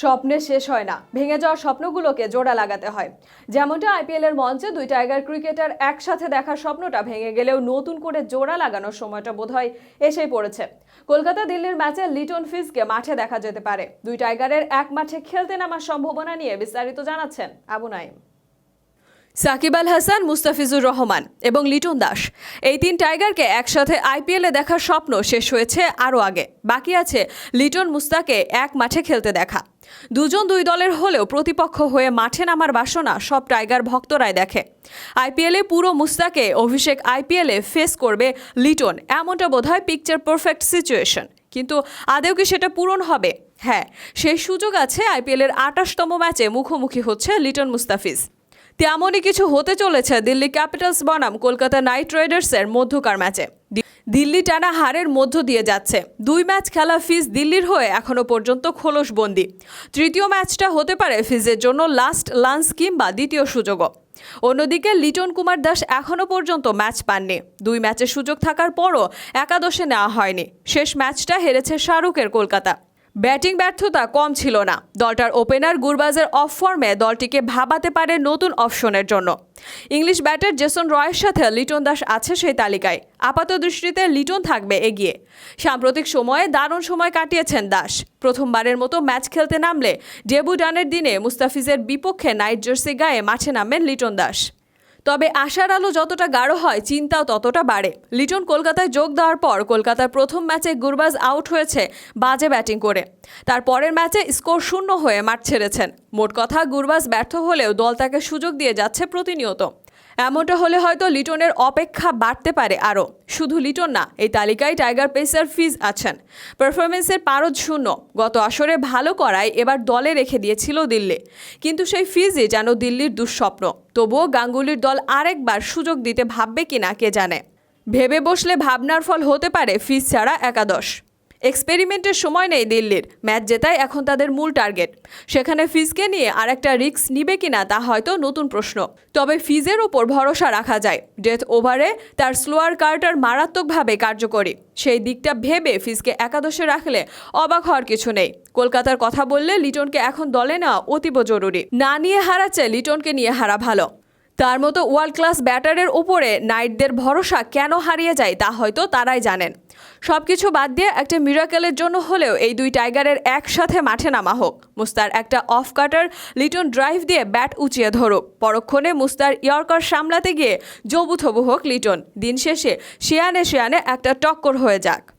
স্বপ্নে শেষ হয় না। ভেঙে যাওয়া স্বপ্নগুলোকে জোড়া লাগাতে হয়। যেমনটা আইপিএল এর মঞ্চে দুই টাইগার ক্রিকেটার একসাথে দেখার স্বপ্নটা ভেঙে গেলেও নতুন করে জোড়া লাগানোর সময়টা বোধ হয় এসেই পড়েছে। কলকাতা দিল্লির ম্যাচে লিটন ফিজকে মাঠে দেখা যেতে পারে। দুই টাইগারের এক মাঠে খেলতে নামার সম্ভাবনা নিয়ে বিস্তারিত জানাচ্ছেন আবু নাইম সাকিব আল হাসান, মুস্তাফিজুর রহমান এবং লিটন দাস। এই তিন টাইগারকে একসাথে আইপিএলে দেখার স্বপ্ন শেষ হয়েছে আরও আগে। বাকি আছে লিটন মুস্তাকে এক মাঠে খেলতে দেখা। দুজন দুই দলের হলেও প্রতিপক্ষ হয়ে মাঠে নামার বাসনা সব টাইগার ভক্তরাই দেখে। আইপিএলে পুরো মুস্তাকে অভিষেক আইপিএলে ফেস করবে লিটন, এমনটা বোধহয় পিকচার পারফেক্ট সিচুয়েশন কিন্তু আদেও কি সেটা পূরণ হবে? হ্যাঁ সেই সুযোগ আছে আইপিএলের আটাশতম ম্যাচে মুখোমুখি হচ্ছে লিটন মুস্তাফিজ। তেমনই কিছু হতে চলেছে দিল্লি ক্যাপিটালস বনাম কলকাতা নাইট রাইডার্সের মধ্যকার ম্যাচে। দিল্লি টানা হারের মধ্য দিয়ে যাচ্ছে। দুই ম্যাচ খেলা ফিজ দিল্লির হয়ে এখনও পর্যন্ত খোলসবন্দি তৃতীয় ম্যাচটা হতে পারে ফিজের জন্য লাস্ট লাঞ্চ কিংবা দ্বিতীয় সুযোগও। অন্যদিকে লিটন কুমার দাস এখনও পর্যন্ত ম্যাচ পাননি। দুই ম্যাচের সুযোগ থাকার পরও একাদশে নেওয়া হয়নি। শেষ ম্যাচটা হেরেছে শাহরুখের কলকাতা। ব্যাটিং ব্যর্থতা কম ছিল না। দলটার ওপেনার গুরবাজের অফ ফর্মে দলটিকে ভাবাতে পারে নতুন অপশনের জন্য। ইংলিশ ব্যাটার জেসন রয়ের সাথে লিটন দাস আছে সেই তালিকায়। আপাত দৃষ্টিতে লিটন থাকবে এগিয়ে। সাম্প্রতিক সময়ে দারুণ সময় কাটিয়েছেন দাস। প্রথমবারের মতো ম্যাচ খেলতে নামলে ডেবু ডানের দিনে মুস্তাফিজের বিপক্ষে নাইট জার্সি গায়ে মাঠে নামেন লিটন দাস। তবে আশার আলো যতটা গাঢ় হয়, চিন্তাও ততটা বাড়ে। লিটন কলকাতায় যোগ দেওয়ার পর কলকাতার প্রথম ম্যাচে গুরবাজ আউট হয়েছে বাজে ব্যাটিং করে। তার পরের ম্যাচে স্কোর শূন্য হয়ে মাঠ ছেড়েছেন। মোট কথা, গুরবাজ ব্যর্থ হলেও দল তাকে সুযোগ দিয়ে যাচ্ছে প্রতিনিয়ত। এমনটা হলে হয়তো লিটনের অপেক্ষা বাড়তে পারে আরও। শুধু লিটন না, এই তালিকায় টাইগার পেসার ফিজ আছেন। পারফরমেন্সের পারদ শূন্য। গত আসরে ভালো করায় এবার দলে রেখে দিয়েছিল দিল্লি। কিন্তু সেই ফিজই যেন দিল্লির দুঃস্বপ্ন। তবুও গাঙ্গুলির দল আরেকবার সুযোগ দিতে ভাববে কিনা কে জানে। ভেবে বসলে ভাবনার ফল হতে পারে ফিজ ছাড়া একাদশ। এক্সপেরিমেন্টের সময় নেই দিল্লির। ম্যাচ জেতাই এখন তাদের মূল টার্গেট। সেখানে ফিজকে নিয়ে আর একটা রিস্ক নিবে কিনা তা হয়তো নতুন প্রশ্ন। তবে ফিজের ওপর ভরসা রাখা যায়। ডেথ ওভারে তার স্লোয়ার কার্টার মারাত্মকভাবে কার্যকরী। সেই দিকটা ভেবে ফিজকে একাদশে রাখলে অবাক হওয়ার কিছু নেই। কলকাতার কথা বললে লিটনকে এখন দলে নেওয়া অতীব জরুরি। না নিয়ে হারাচ্ছে লিটনকে নিয়ে হারা ভালো। তার মতো ওয়ার্ল্ড ক্লাস ব্যাটারের উপরে নাইটদের ভরসা কেন হারিয়ে যায় তা হয়তো তারাই জানেন। সব কিছু বাদ দিয়ে একটা মিরাকেলের জন্য হলেও এই দুই টাইগারের একসাথে মাঠে নামা হোক। মুস্তার একটা অফ কাটার লিটন ড্রাইভ দিয়ে ব্যাট উঁচিয়ে ধরো পরক্ষণে মুস্তার ইয়র্কার সামলাতে গিয়ে জবুথবু হোক লিটন। দিন শেষে শেয়ানে শেয়ানে একটা টক্কর হয়ে যাক।